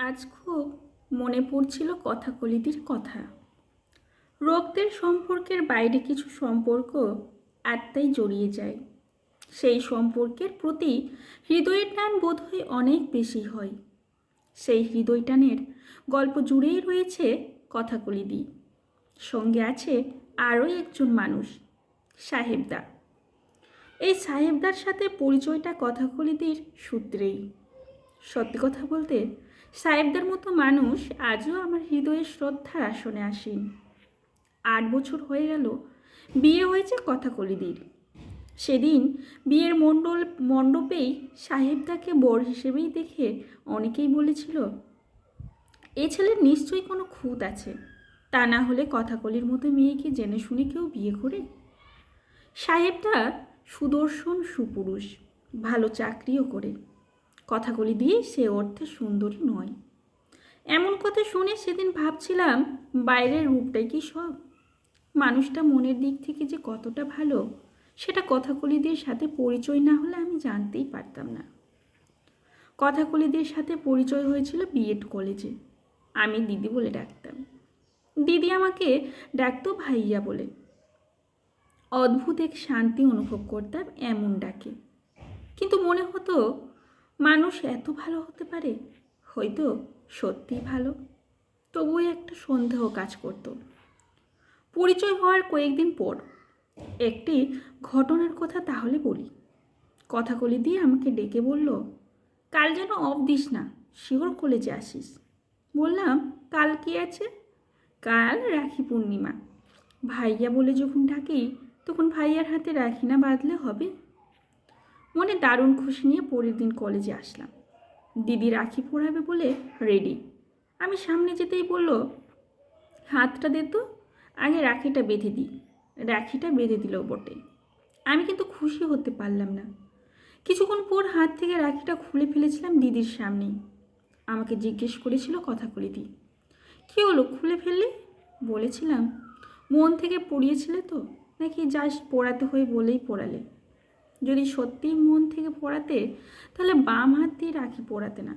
আজ খুব মনে পড়ছিল কথাকলিটির কথা। রক্তের সম্পর্কের বাইরে কিছু সম্পর্ক আত্মাই জড়িয়ে যায়। সেই সম্পর্কের প্রতি হৃদয়ের টান বোধহয় অনেক বেশি হয়। সেই হৃদয় টানের গল্প জুড়েই রয়েছে কথাকলিদি সঙ্গে আছে আরও একজন মানুষ, সাহেবদা। এই সাহেবদার সাথে পরিচয়টা কথাকলিদির সূত্রেই। সত্যি কথা বলতে সাহেবদের মতো মানুষ আজও আমার হৃদয়ের শ্রদ্ধার আসনে আসেন আট বছর হয়ে গেল, বিয়ে হয়েছে কথাকলিদির। সেদিন বিয়ের মণ্ডল, মণ্ডপেই সাহেবদাকে বর হিসেবেই দেখে অনেকেই বলেছিল, এ ছেলের নিশ্চয়ই কোনো খুঁত আছে। তা না হলে কথাকলির মতো মেয়েকে জেনে শুনে কেউ বিয়ে করে? সাহেবটা সুদর্শন সুপুরুষ, ভালো চাকরিও করে। কথাগুলি দিয়ে সে অর্থে সুন্দরী নয়। এমন কথা শুনে সেদিন ভাবছিলাম, বাইরের রূপটাই কি সব? মানুষটা মনের দিক থেকে যে কতটা ভালো, সেটা কথাকলিদের সাথে পরিচয় না হলে আমি জানতেই পারতাম না। কথাকলিদের সাথে পরিচয় হয়েছিল বিএড কলেজে আমি দিদি বলে ডাকতাম। দিদি আমাকে ডাকতো ভাইয়া বলে। অদ্ভুত এক শান্তি অনুভব করতাম এমন ডাকে। কিন্তু মনে হতো মানুষ এত ভালো হতে পারে? হয়তো সত্যিই ভালো। তবুও একটা সন্দেহ কাজ করত। পরিচয় হওয়ার কয়েকদিন পর একটি ঘটনার কথা তাহলে বলি। কথাগুলি দিয়ে আমাকে ডেকে বলল, কাল যেন অফ দিস না, শিওর কলেজে আসিস। বললাম, কাল কি আছে? কাল রাখি পূর্ণিমা। ভাইয়া বলে যখন ডাকি, তখন ভাইয়ার হাতে রাখি না বাঁধলে হবে? মনে দারুণ খুশি নিয়ে পরের দিন কলেজে আসলাম। দিদি রাখি পরাবে বলে রেডি আমি সামনে যেতেই বলল, হাতটা দে তো, আগে রাখিটা বেঁধে দিই। রাখিটা বেঁধে দিল বটে। আমি কিন্তু খুশি হতে পারলাম না। কিছুক্ষণ পর হাত থেকে রাখিটা খুলে ফেলেছিলাম দিদির সামনেই আমাকে জিজ্ঞেস করেছিল কথা করে দিই, কী হলো, খুলে ফেললে? বলেছিলাম, মন থেকে পড়িয়েছিলে তো, নাকি জাস্ট পড়াতে হয়ে বলেই পড়ালে? যদি সত্যিই মন থেকে পড়াতে, তাহলে বাম হাত দিয়ে রাখি পড়াতে না।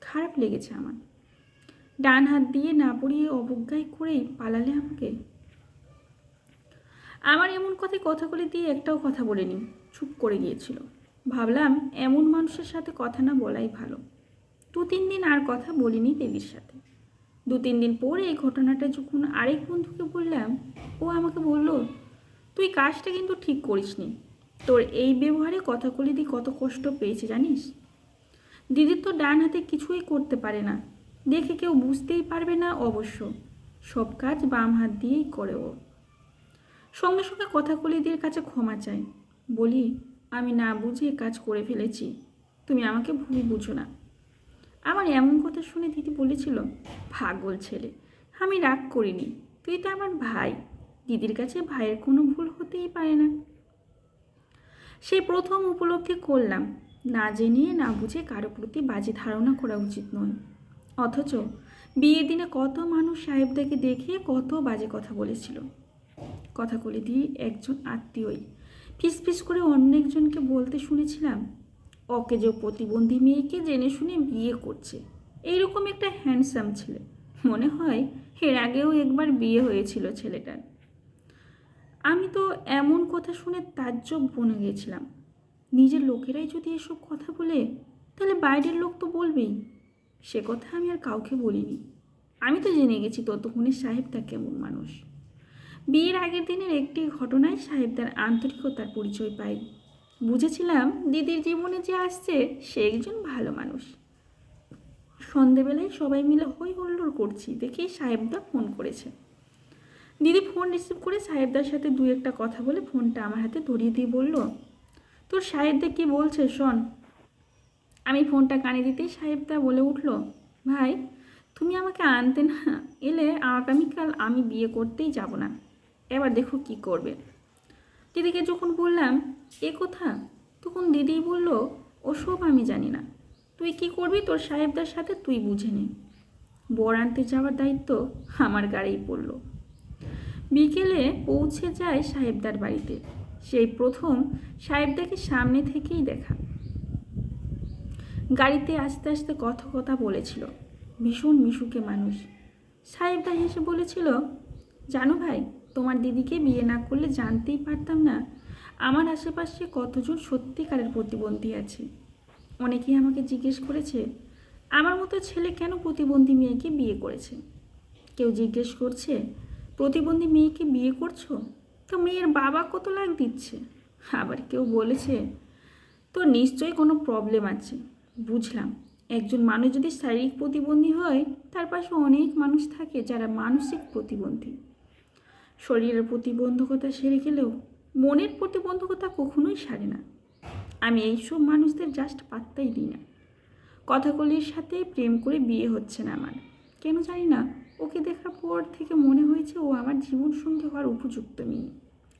খারাপ লেগেছে আমার। ডান হাত দিয়ে না পড়িয়ে অবজ্ঞায় করেই পালালে আমাকে? আমার এমন কথায় কথাগুলি দিয়ে একটাও কথা বলিনি। চুপ করে গিয়েছিল। ভাবলাম এমন মানুষের সাথে কথা না বলাই ভালো। দু তিন দিন আর কথা বলিনি দিদির সাথে। দু তিন দিন পরে এই ঘটনাটা যখন আরেক বন্ধুকে বললাম, ও আমাকে বলল, তুই কাজটা কিন্তু ঠিক করিসনি। তোর এই ব্যবহারে কথাগুলি দিয়ে কত কষ্ট পেয়েছে জানিস? দিদির তো ডান হাতে কিছুই করতে পারে না। দেখে কেউ বুঝতেই পারবে না অবশ্য। সব কাজ বাম হাত দিয়েই করে ও। সঙ্গে সঙ্গে কথাকলিদের কাছে ক্ষমা চাই বলি, আমি না বুঝে কাজ করে ফেলেছি। তুমি আমাকে ভুলই বুঝো না। আমার এমন কথা শুনে দিদি বলেছিল ভাগল ছেলে, আমি রাগ করিনি। তুই তো আমার ভাই। দিদির কাছে ভাইয়ের কোনো ভুল হতেই পারে না। সেই প্রথম উপলব্ধি করলাম, না জেনে না বুঝে কারও প্রতি বাজে ধারণা করা উচিত নয়। অথচ বিয়ের দিনে কত মানুষ সাহেবদাকে দেখে কত বাজে কথা বলেছিল। কথা বলে দিয়ে একজন আত্মীয়ই ফিস ফিস করে অন্য একজনকে বলতে শুনেছিলাম, ওকে যে প্রতিবন্ধী মেয়েকে জেনে শুনে বিয়ে করছে এইরকম একটা হ্যান্ডসাম ছেলে। মনে হয় এর আগেও একবার বিয়ে হয়েছিল ছেলেটার। আমি তো এমন কথা শুনে তাজ্জব বনে গেছিলাম। নিজের লোকেরাই যদি এসব কথা বলে, তাহলে বাইরের লোক তো বলবেই। সে কথা আমি আর কাউকে বলিনি। আমি তো জেনে গেছি ততক্ষণে সাহেবটা কেমন মানুষ। বিয়ের আগের দিনের একটি ঘটনায় সাহেবদার আন্তরিকতার পরিচয় পাই বুঝেছিলাম দিদির জীবনে যে আসছে, সে একজন ভালো মানুষ। সন্ধেবেলায় সবাই মিলে হই হল্লোড় করছি, দেখেই সাহেবদা ফোন করেছে। দিদি ফোন রিসিভ করে সাহেবদার সাথে দু একটা কথা বলে ফোনটা আমার হাতে ধরিয়ে দিয়ে বলল, তোর সাহেবদা কি বলছে শোন। আমি ফোনটা কানে দিতেই সাহেবদা বলে উঠল, ভাই, তুমি আমাকে আনতে না এলে আগামীকাল আমি বিয়ে করতেই যাব না। এবার দেখো কি করবে। দিদিকে যখন বললাম, এ কথা? তখন দিদি বলল, ওসব আমি জানি না। তুই কি করবি তোর সাহেবদার সাথে তুই বুঝে নে। বর আনতে যাওয়ার দায়িত্ব আমার গাড়িই পড়ল। বিকেলে পৌঁছে যায় সাহেবদার বাড়িতে। সেই প্রথম সাহেবদাকে সামনে থেকেই দেখা। গাড়িতে আস্তে আস্তে কথা কথা বলেছিল, ভীষণ মিশুকে মানুষ। সাহেবদা হেসে বলেছিল, জানো ভাই, তোমার দিদিকে বিয়ে না করলে জানতেই পারতাম না, আমার আশেপাশে কতজন সত্যিকারের প্রতিবন্ধী আছে। অনেকেই আমাকে জিজ্ঞেস করেছে, আমার মতো ছেলে কেন প্রতিবন্ধী মেয়েকে বিয়ে করেছে? কেউ জিজ্ঞেস করছে প্রতিবন্ধী মেয়েকে বিয়ে করছ? তো মেয়ের বাবা কত লাখ দিচ্ছে? আবার কেউ বলেছে, তো নিশ্চয়ই কোনো প্রবলেম আছে। বুঝলাম। একজন মানুষ যদি শারীরিক প্রতিবন্ধী হয়, তার পাশে অনেক মানুষ থাকে যারা মানসিক প্রতিবন্ধী। শরীরের প্রতিবন্ধকতা সেরে গেলেও মনের প্রতিবন্ধকতা কখনোই সারে না। আমি এইসব মানুষদের জাস্ট পাত্তাই দিই না। কথাকলির সাথে প্রেম করে বিয়ে হচ্ছে না আমার। কেন জানি না ওকে দেখার পর থেকে মনে হয়েছে ও আমার জীবন সঙ্গী হওয়ার উপযুক্ত মেয়ে।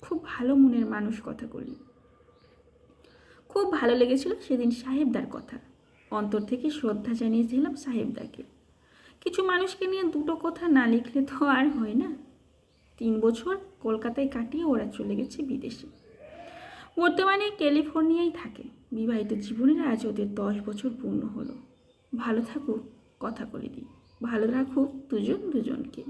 খুব ভালো মনের মানুষ কথাকলি খুব ভালো লেগেছিল সেদিন সাহেবদার কথা। অন্তর থেকে শ্রদ্ধা জানিয়েছিলাম সাহেবদাকে। কিছু মানুষকে নিয়ে দুটো কথা না লিখলে তো আর হয় না। তিন বছর কলকাতায় কাটিয়ে ওরা চলে গেছে বিদেশে। বর্তমানে ক্যালিফোর্নিয়ায় থাকে। বিবাহিত জীবনের আজ ওদের দশ বছর পূর্ণ হলো। ভালো থাকুক, কথা বলে দিই। ভালো রাখুক দুজন দুজনকে।